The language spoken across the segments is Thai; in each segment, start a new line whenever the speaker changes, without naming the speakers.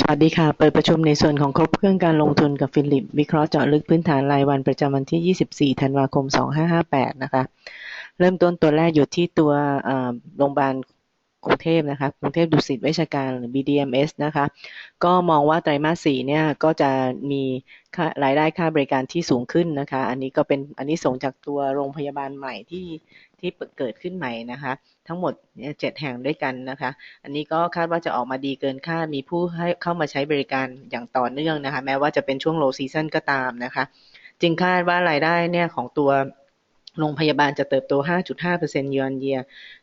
สวัสดีค่ะ เปิดประชุมในส่วนของครบเครื่องการลงทุนกับฟิลิป วิเคราะห์เจาะลึกพื้นฐานรายวันประจำวันที่ 24 ธันวาคม 2558 นะคะ เริ่มต้นตัวแรกอยู่ที่ตัวโรงพยาบาล กรุงเทพนะคะกรุงเทพดุสิตเวชการหรือ BDMS นะคะก็มองว่าไตรมาส4เนี่ยก็จะมีรายได้ค่าบริการที่สูงขึ้นนะคะอันนี้ก็เป็นอันนี้ส่งจากตัวโรงพยาบาลใหม่ที่ที่เกิดขึ้นใหม่นะคะทั้งหมดเนี่ยเจ็ดแห่งด้วยกันนะคะอันนี้ก็คาดว่าจะออกมาดีเกินคาดมีผู้ให้เข้ามาใช้บริการอย่างต่อเนื่องนะคะแม้ว่าจะเป็นช่วง low season ก็ตามนะคะจึงคาดว่ารายได้เนี่ยของตัว โรงพยาบาลจะเติบโต 5.5% year on year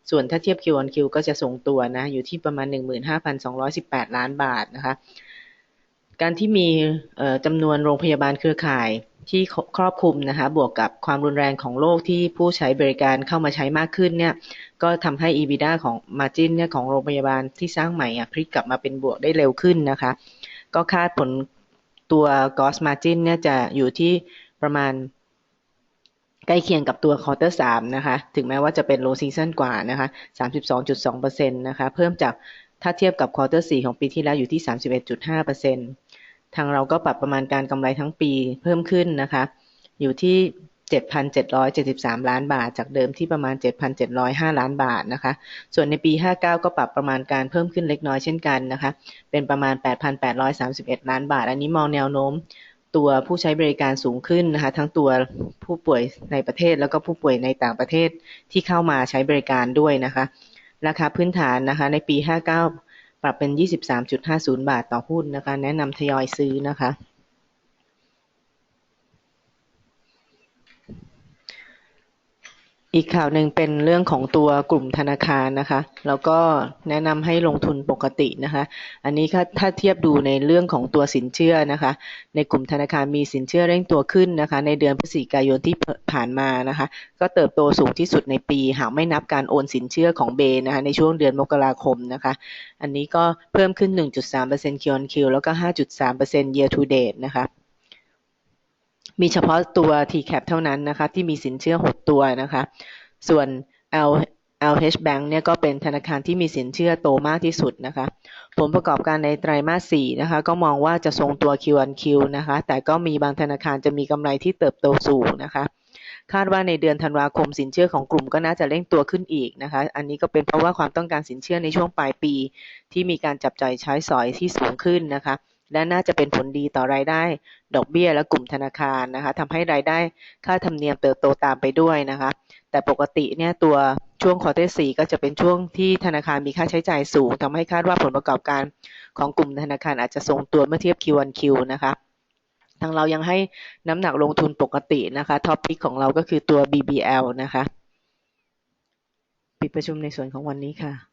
ส่วนถ้าเทียบ Q on Q ก็จะทรงตัวนะ อยู่ที่ประมาณ 15,218 ล้านบาทนะคะ การที่มีจำนวนโรงพยาบาลเครือข่ายที่ครอบคลุมนะคะ บวกกับความรุนแรงของโลกที่ผู้ใช้บริการเข้ามาใช้มากขึ้นเนี่ย ก็ทำให้ EBITDA ของ Margin เนี่ยของโรงพยาบาลที่สร้างใหม่อะพลิกกลับมาเป็นบวกได้เร็วขึ้นนะคะ ก็คาดผลตัว Gross Margin เนี่ยจะอยู่ที่ประมาณ ใกล้เคียงกับตัวควอเตอร์สามนะคะ ถึงแม้ว่าจะเป็นโลซีซันกว่านะคะสามสิบสองจุดสองเปอร์เซ็นต์นะคะ เพิ่มจากถ้าเทียบกับควอเตอร์สี่ของปีที่แล้วอยู่ที่สามสิบเอ็ดจุดห้าเปอร์เซ็นต์ทางเราก็ปรับประมาณการกำไรทั้งปีเพิ่มขึ้นนะคะ อยู่ที่ 7,773 ล้านบาท จากเดิมที่ประมาณ 7,705 ล้านบาทนะคะ ส่วนในปี 59 ก็ปรับประมาณการเพิ่มขึ้นเล็กน้อยเช่นกันนะคะ เป็นประมาณ 8,831 ล้านบาท อันนี้มองแนวโน้ม ตัวผู้ใช้บริการสูงขึ้นนะคะ ทั้งตัวผู้ป่วยในประเทศแล้วก็ผู้ป่วยในต่างประเทศที่เข้ามาใช้บริการด้วยนะคะ ราคาพื้นฐานนะคะในปี 59 ปรับเป็น 23.50 บาทต่อหุ้นนะคะ แนะนำทยอยซื้อนะคะ อีกข่าวหนึ่งเป็นเรื่องของตัวกลุ่มธนาคารนะคะ แล้วก็แนะนำให้ลงทุนปกตินะคะ อันนี้ถ้าเทียบดูในเรื่องของตัวสินเชื่อนะคะ ในกลุ่มธนาคารมีสินเชื่อเร่งตัวขึ้นนะคะ ในเดือนพฤศจิกายนที่ผ่านมานะคะ ก็เติบโตสูงที่สุดในปีหากไม่นับการโอนสินเชื่อของเบนะคะ ในช่วงเดือนมกราคมนะคะ อันนี้ก็เพิ่มขึ้น 1.3% Q on Q แล้วก็ 5.3% year to date นะคะ มีเฉพาะตัว TCAP เท่านั้นนะคะ ที่มีสินเชื่อ 6 ตัวนะคะ ส่วน L LH Bank เนี่ยก็เป็นธนาคารที่มีสินเชื่อโตมากที่สุดนะคะ ผลประกอบการในไตรมาส 4 นะคะ ก็มองว่าจะทรงตัว Q on Q นะคะ แต่ก็มีบางธนาคารจะมีกำไรที่เติบโตสูงนะคะ คาดว่าในเดือนธันวาคมสินเชื่อของกลุ่มก็น่าจะเร่งตัวขึ้นอีกนะคะ อันนี้ก็เป็นเพราะว่าความต้องการสินเชื่อในช่วงปลายปี ที่มีการจับจ่ายใช้สอยที่สูงขึ้นนะคะ และน่าจะเป็นผลดีต่อรายได้ดอกเบี้ยและกลุ่มธนาคารนะคะทำให้รายได้ค่าธรรมเนียมเติบโตตามไปด้วยนะคะ แต่ปกติเนี่ยตัวช่วงคอร์เตอร์สี่ก็จะเป็นช่วงที่ธนาคารมีค่าใช้จ่ายสูงทำให้คาดว่าผลประกอบการของกลุ่มธนาคารอาจจะทรงตัวเมื่อเทียบ Q1Q นะคะทางเรายังให้น้ำหนักลงทุนปกตินะคะท็อปพิกของเราก็คือตัว BBL นะคะ ปิดประชุมในส่วนของวันนี้ค่ะ